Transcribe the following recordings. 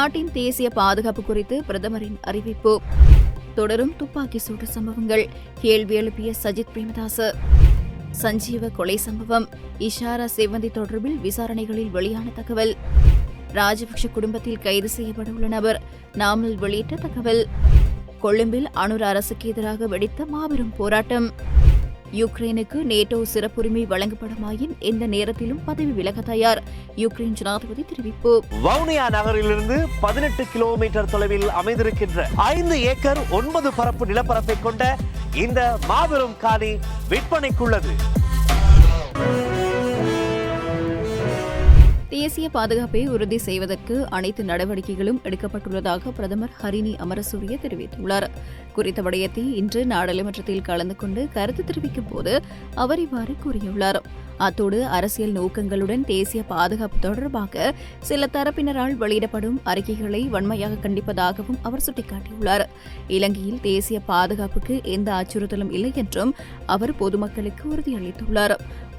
நாட்டின் தேசிய பாதுகாப்பு குறித்து பிரதமரின் அறிவிப்பு. தொடரும் துப்பாக்கி சூடு சம்பவங்கள். கேள்வி எழுப்பிய சஜித் பிரேமதாஸ் சஞ்சீவ கொலை சம்பவம். இஷாரா செவ்வந்தி தொடர்பில் விசாரணைகளில் வெளியான தகவல். ராஜபக்ஷ குடும்பத்தில் கைது செய்யப்படவுள்ள நபர் நாமல் வெளியிட்ட தகவல். கொழும்பில் அணுர் அரசுக்கு எதிராக வெடித்த மாபெரும் போராட்டம். யுக்ரைனுக்கு நேட்டோ சிறப்புரிமை வழங்கப்படுமாயின் எந்த நேரத்திலும் பதவி விலக தயார். யுக்ரைன் ஜனாதிபதி தெரிவிப்பு. வவுனியா நகரிலிருந்து பதினெட்டு கிலோமீட்டர் தொலைவில் அமைந்திருக்கின்ற ஐந்து ஏக்கர் ஒன்பது பரப்பு நிலப்பரப்பை கொண்ட இந்த மாபெரும் காணி விற்பனைக்குள்ளது. தேசிய பாதுகாப்பை உறுதி செய்வதற்கு அனைத்து நடவடிக்கைகளும் எடுக்கப்பட்டுள்ளதாக பிரதமர் ஹரினி அமரசூரிய தெரிவித்துள்ளார். குறித்த விடயத்தை இன்று நாடாளுமன்றத்தில் கலந்து கொண்டு கருத்து தெரிவிக்கும் போது அவர் இவ்வாறு கூறியுள்ளார். அத்தோடு அரசியல் நோக்கங்களுடன் தேசிய பாதுகாப்பு தொடர்பாக சில தரப்பினரால் வெளியிடப்படும் அறிக்கைகளை வன்மையாக கண்டிப்பதாகவும் அவர் சுட்டிக்காட்டியுள்ளார். இலங்கையில் தேசிய பாதுகாப்புக்கு எந்த அச்சுறுத்தலும் இல்லை என்றும் அவர் பொதுமக்களுக்கு உறுதியளித்துள்ளார்.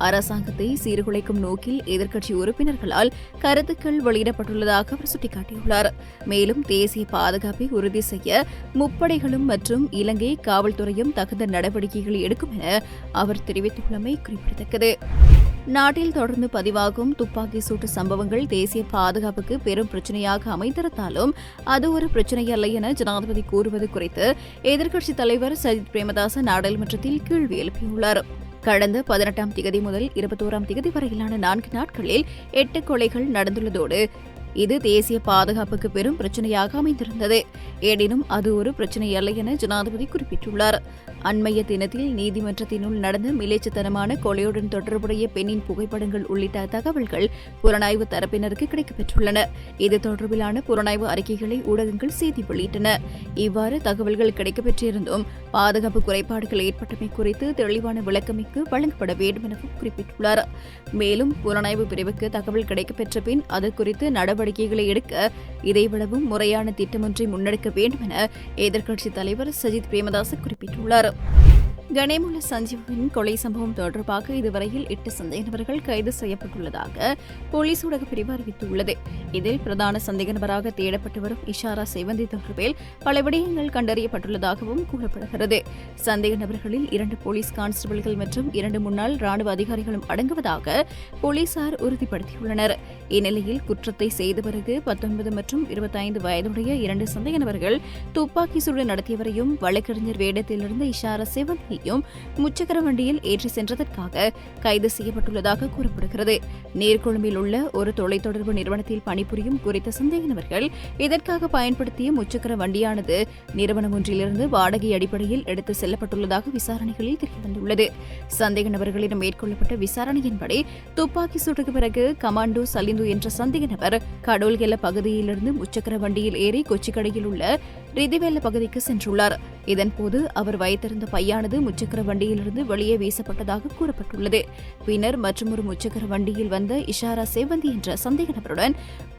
அரசாங்கத்தை சீர்குலைக்கும் நோக்கில் எதிர்க்கட்சி உறுப்பினர்களால் கருத்துக்கள் வெளியிடப்பட்டுள்ளதாக அவர் சுட்டிக்காட்டியுள்ளார். மேலும் தேசிய பாதுகாப்பை உறுதி செய்ய முப்படைகளும் மற்றும் இலங்கை காவல்துறையும் தகுந்த நடவடிக்கைகளை எடுக்கும் என அவர் தெரிவித்துள்ளமை குறிப்பிடத்தக்கது. நாட்டில் தொடர்ந்து பதிவாகும் துப்பாக்கி சூட்டு சம்பவங்கள் தேசிய பாதுகாப்புக்கு பெரும் பிரச்சனையாக அமைந்திருந்தாலும் அது ஒரு பிரச்சனை அல்ல என ஜனாதிபதி கூறுவது குறித்து எதிர்க்கட்சித் தலைவர் சஜித் பிரேமதாச நாடாளுமன்றத்தில் கேள்வி எழுப்பியுள்ளார். கடந்த பதினெட்டாம் திகதி முதல் இருபத்தோராம் திகதி வரையிலான நான்கு நாட்களில் எட்டு கொலைகள் நடந்துள்ளதோடு இது தேசிய பாதுகாப்புக்கு பெரும் பிரச்சனையாக அமைந்திருந்தது. எனினும் அது ஒரு பிரச்சனை அல்ல என ஜனாதிபதி குறிப்பிட்டுள்ளார். அண்மைய தினத்தில் நீதிமன்றத்தினுள் நடந்த மிலேச்சத்தனமான கொலையுடன் தொடர்புடைய பெண்ணின் புகைப்படங்கள் உள்ளிட்ட தகவல்கள் புலனாய்வு தரப்பினருக்கு கிடைக்கப்பெற்றுள்ளன. இது தொடர்பிலான புலனாய்வு அறிக்கைகளை ஊடகங்கள் செய்தி வெளியிட்டன. இவ்வாறு தகவல்கள் கிடைக்கப்பெற்றிருந்தும் பாதுகாப்பு குறைபாடுகள் ஏற்பட்டமை குறித்து தெளிவான விளக்கமிக்கு வழங்கப்பட வேண்டும் எனவும் குறிப்பிட்டுள்ளார். மேலும் புலனாய்வு பிரிவுக்கு தகவல் கிடைக்கப்பெற்ற பின் அது குறித்து நடவடிக்கைகளை எடுக்க இதைவிடவும் முறையான திட்டமொன்றை முன்னெடுக்க வேண்டும் என எதிர்க்கட்சித் தலைவர் சஜித் பிரேமதாஸ் குறிப்பிட்டுள்ளார். கணேமுல சஞ்சீவின் கொலை சம்பவம் தொடர்பாக இதுவரையில் எட்டு சந்தேக நபர்கள் கைது செய்யப்பட்டுள்ளதாக போலீஸ் ஊடக பிரிவு அறிவித்துள்ளது. இதில் பிரதான சந்தேக நபராக தேடப்பட்டு வரும் இஷாரா செவந்தி தொடர்பில் பல விடயங்கள் கண்டறியப்பட்டுள்ளதாகவும் கூறப்படுகிறது. சந்தேக நபர்களில் இரண்டு போலீஸ் கான்ஸ்டபிள்கள் மற்றும் இரண்டு முன்னாள் ராணுவ அதிகாரிகளும் அடங்குவதாக போலீசார் உறுதிப்படுத்தியுள்ளனர். இந்நிலையில் குற்றத்தை செய்த பிறகு பத்தொன்பது மற்றும் இருபத்தைந்து வயதுடைய இரண்டு சந்தேக நபர்கள் துப்பாக்கி சூடு நடத்தியவரையும் வழக்கறிஞர் வேடத்திலிருந்து இஷாரா செவந்தியையும் முச்சக்கர வண்டியில் ஏற்றி சென்றதற்காக கைது செய்யப்பட்டுள்ளதாக கூறப்படுகிறது. நீர்கொழும்பில் உள்ள ஒரு தொலைத்தொடர்பு நிறுவனத்தில் பணிபுரியும் குறித்த சந்தேக நபர்கள் இதற்காக பயன்படுத்திய முச்சக்கர வண்டியானது நிறுவனம் ஒன்றிலிருந்து வாடகை அடிப்படையில் எடுத்து செல்லப்பட்டுள்ளதாக விசாரணைகளில் தெரியவந்துள்ளது சந்தேக நபர்களிடம் மேற்கொள்ளப்பட்ட விசாரணையின்படி துப்பாக்கி சூட்டுக்கு பிறகு கமாண்டோ சலிந்து என்ற சந்தேக நபர் கடோல்கெல்ல பகுதியிலிருந்து முச்சக்கர வண்டியில் ஏறி கொச்சிக்கடையில் உள்ள ரிதிவேல பகுதிக்கு சென்றுள்ளார். இதன்போது அவர் வைத்திருந்த பையானது முச்சக்கர வண்டியிலிருந்து வெளியே வீசப்பட்டதாக கூறப்பட்டுள்ளது. பின்னர் மற்றொரு முச்சக்கர வண்டியில் வந்த இஷாரா சேவந்தி என்ற சந்தேக நபருடன்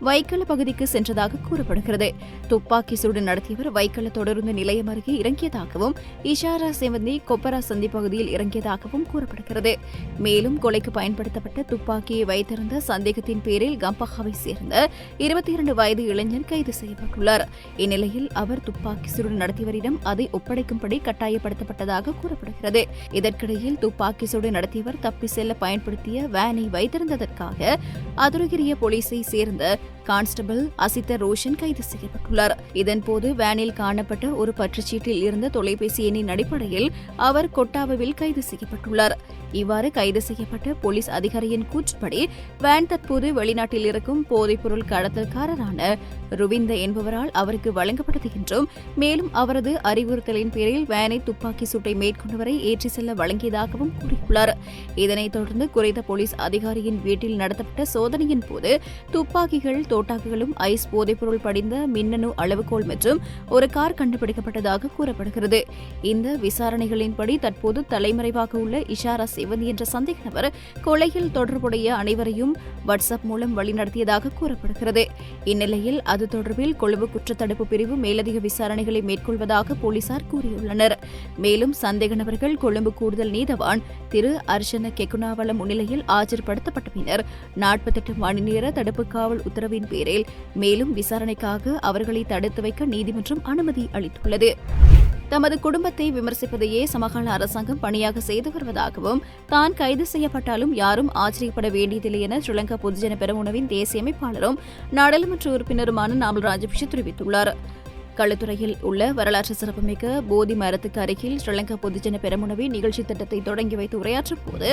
வைக்கல பகுதிக்கு சென்றதாக கூறப்படுகிறது. துப்பாக்கி சூடு நடத்தியவர் வைக்கல தொடருந்து நிலையம் அருகே இறங்கியதாகவும் இஷாரா சேவந்தி கொப்பரா சந்தி பகுதியில் இறங்கியதாகவும் கூறப்படுகிறது. மேலும் கொலைக்கு பயன்படுத்தப்பட்ட துப்பாக்கியை வைத்திருந்த சந்தேகத்தின் பேரில் கம்பஹாவை சேர்ந்த இருபத்தி இரண்டு வயது இளைஞர் கைது செய்யப்பட்டுள்ளார். இந்நிலையில் அவர் துப்பாக்கி சூடு நடத்தியவரிடம் அதை ஒப்படைக்கும்படி கட்டாயப்படுத்தப்பட்டதாக கூறப்படுகிறது. இதற்கிடையில் துப்பாக்கி சூடு நடத்தியவர் தப்பி செல்ல பயன்படுத்திய வேனை வைத்திருந்ததற்காக அதுரகிரிய போலீஸை சேர்ந்த கான்ஸ்டபிள் அசித்த ரோஷன் கைது செய்யப்பட்டுள்ளார். இதன்போது வேனில் காணப்பட்ட ஒரு பற்றுச்சீட்டில் இருந்த தொலைபேசி எண்ணின் அடிப்படையில் அவர் கொட்டாவில் கைது செய்யப்பட்டுள்ளார். இவ்வாறு கைது செய்யப்பட்ட போலீஸ் அதிகாரியின் கூற்றுப்படி வேன் தற்போது வெளிநாட்டில் இருக்கும் போதைப்பொருள் கடத்தல்காரரான ருவிந்த என்பவரால் அவருக்கு வழங்கப்பட்டது என்றும் மேலும் அவரது அறிவுறுத்தலின் பேரில் வேனை துப்பாக்கி சூட்டை மேற்கொண்டவரை ஏற்றி செல்ல வழங்கியதாகவும் கூறியுள்ளார். இதனைத் தொடர்ந்து குறைந்த போலீஸ் அதிகாரியின் வீட்டில் நடத்தப்பட்ட சோதனையின் போது துப்பாக்கிகள் தோட்டாக்குகளும் ஐஸ் போதைப்பொருள் படிந்த மின்னணு அளவுகோல் மற்றும் ஒரு கார் கண்டுபிடிக்கப்பட்டதாக கூறப்படுகிறது. இந்த விசாரணைகளின்படி தற்போது தலைமறைவாக உள்ள இஷாரா சிவந்தி என்ற சந்தேக நபர் கொலையில் தொடர்புடைய அனைவரையும் வாட்ஸ்அப் மூலம் வழிநடத்தியதாக கூறப்படுகிறது. இந்நிலையில் அது தொடர்பில் கொழும்பு குற்றத்தடுப்பு பிரிவு மேலதிக விசாரணைகளை மேற்கொள்வதாக போலீசார் கூறியுள்ளனர். மேலும் சந்தேக நபர்கள் கொழும்பு கூடுதல் நீதவான் திரு அர்ஷன கெகுனாவல முன்னிலையில் ஆஜர்படுத்தப்பட்ட பின்னர் நாற்பத்தெட்டு மணி நேர தடுப்பு காவல் உத்தரவின் புகாரின் பேரில் மேலும் விசாரணைக்காக அவர்களை தடுத்து வைக்க நீதிமன்றம் அனுமதி அளித்துள்ளது. தமது குடும்பத்தை விமர்சிப்பதையே சமகால அரசாங்கம் பணியாக செய்து வருவதாகவும் தான் கைது செய்யப்பட்டாலும் யாரும் ஆச்சரியப்பட வேண்டியதில்லை என ஸ்ரீலங்கா பொதுஜன பெரமுனவின் தேசிய அமைப்பாளரும் நாடாளுமன்ற உறுப்பினருமான நாமல் ராஜபக்ஷ தெரிவித்துள்ளார். களுத்துறையில் உள்ள வரலாற்று சிறப்புமிக்க போதி மரத்துக்கு அருகில் ஸ்ரீலங்கா பொதுஜன பெரமுனவின் நிகழ்ச்சி திட்டத்தை தொடங்கி வைத்து உரையாற்றும் போது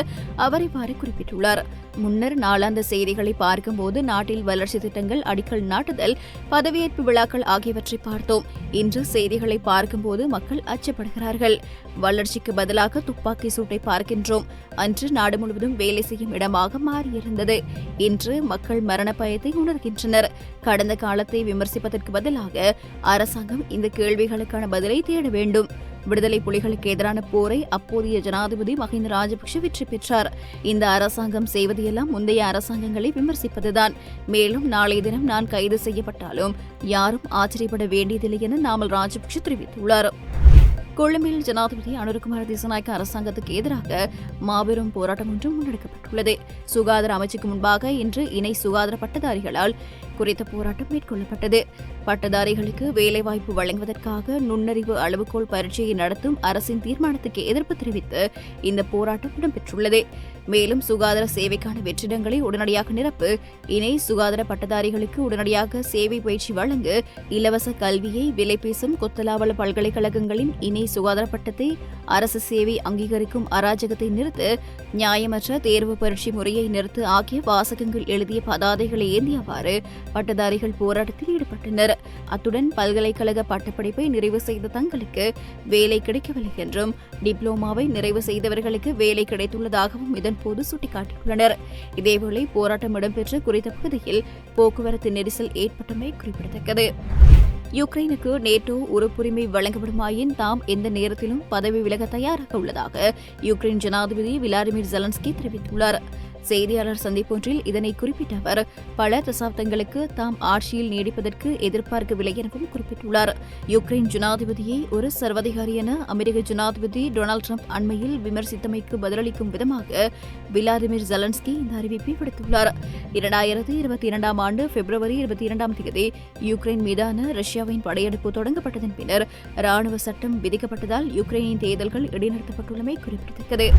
அவர் இவ்வாறு குறிப்பிட்டுள்ளார். முன்னர் நாளாந்த செய்திகளை பார்க்கும்போது நாட்டில் வளர்ச்சி திட்டங்கள் அடிக்கல் நாட்டுதல் பதவியேற்பு விழாக்கள் ஆகியவற்றை பார்த்தோம். இன்று செய்திகளை பார்க்கும்போது மக்கள் அச்சப்படுகிறார்கள். வளர்ச்சிக்கு பதிலாக துப்பாக்கி சூட்டை பார்க்கின்றோம். அன்று நாடு முழுவதும் வேலை செய்யும் இடமாக மாறியிருந்தது. இன்று மக்கள் மரண பயத்தை உணர்கின்றனர். கடந்த காலத்தை விமர்சிப்பதற்கு பதிலாக அரசு அரசாங்கம் இந்த கேள்விகளுக்கான பதிலை தேட வேண்டும். விடுதலை புலிகளுக்கு எதிரான போரை அப்போதைய ஜனாதிபதி மஹிந்த ராஜபக்ஷ வெற்றி பெற்றார். இந்த அரசாங்கம் செய்வதையெல்லாம் முந்தைய அரசாங்கங்களை விமர்சிப்பதுதான். மேலும் நாளைய தினம் நான் கைது செய்யப்பட்டாலும் யாரும் ஆச்சரியப்பட வேண்டியதில்லை என நாமல் ராஜபக்ஷ தெரிவித்துள்ளார். கொழும்பில் ஜனாதிபதி அனுருகுமார் திசநாயக்க அரசாங்கத்துக்கு எதிராக மாபெரும் போராட்டம் ஒன்று முன்னெடுக்கப்பட்டுள்ளது. சுகாதார அமைச்சுக்கு முன்பாக இன்று இணை சுகாதார பட்டதாரிகளால் குறித்த போராட்டம் மேற்கொள்ளப்பட்டது. பட்டதாரிகளுக்கு வேலைவாய்ப்பு வழங்குவதற்காக நுண்ணறிவு அளவுகோல் பரீட்சையை நடத்தும் அரசின் தீர்மானத்துக்கு எதிர்ப்பு தெரிவித்து இந்த போராட்டம் இடம்பெற்றுள்ளது. மேலும் சுகாதார சேவைக்கான வெற்றிடங்களை உடனடியாக நிரப்பு இணை சுகாதார பட்டதாரிகளுக்கு உடனடியாக சேவை பயிற்சி வழங்கு இலவச கல்வியை விலை பேசும் கொத்தலாவள பல்கலைக்கழகங்களின் இணை சுகாதார பட்டத்தை அரசு சேவை அங்கீகரிக்கும் அராஜகத்தை நிறுத்து நியாயமற்ற தேர்வு பரீட்சை முறையை நிறுத்து ஆகிய வாசகங்கள் எழுதிய பதாதைகளை ஏந்தியவாறு பட்டதாரிகள் போராட்டத்தில் ஈடுபட்டனர். அத்துடன் பல்கலைக்கழக பட்டப்படிப்பை நிறைவு செய்த தங்களுக்கு வேலை கிடைக்கவில்லை என்றும் டிப்ளோமாவை நிறைவு செய்தவர்களுக்கு வேலை கிடைத்துள்ளதாகவும் இதன்போது சுட்டிக்காட்டியுள்ளனர். இதேவேளை போராட்டம் இடம்பெற்ற குறித்த பகுதியில் போக்குவரத்து நெரிசல் ஏற்பட்டமை குறிப்பிடத்தக்கது. யுக்ரைனுக்கு நேட்டோ உறுப்புரிமை வழங்கப்படுமாயின் தாம் எந்த நேரத்திலும் பதவி விலக தயாராக உள்ளதாக யுக்ரைன் ஜனாதிபதி விளாடிமிர் ஜெலன்ஸ்கி தெரிவித்துள்ளார். செய்தியாளர் சந்திப்பொன்றில் இதனை குறிப்பிட்ட அவர் பல தசாப்தங்களுக்கு தாம் ஆட்சியில் நீடிப்பதற்கு எதிர்பார்க்கவில்லை எனவும் குறிப்பிட்டுள்ளார். யுக்ரைன் ஜனாதிபதியை ஒரு சர்வதிகாரி என அமெரிக்க ஜனாதிபதி டொனால்டு ட்ரம்ப் அண்மையில் விமர்சித்தமைக்கு பதிலளிக்கும் விதமாக விளாடிமிர் ஜெலன்ஸ்கி இந்த அறிவிப்பை விடுத்துள்ளார். இரண்டாயிரத்தி இருபத்தி இரண்டாம் ஆண்டு பிப்ரவரி இருபத்தி இரண்டாம் தேதி யுக்ரைன் மீதான ரஷ்யாவின் படையெடுப்பு தொடங்கப்பட்டதன் பின்னர் ராணுவ சட்டம் விதிக்கப்பட்டதால் யுக்ரைனின் தேர்தல்கள் இடைநிறுத்தப்பட்டுள்ளமை குறிப்பிடத்தக்கது.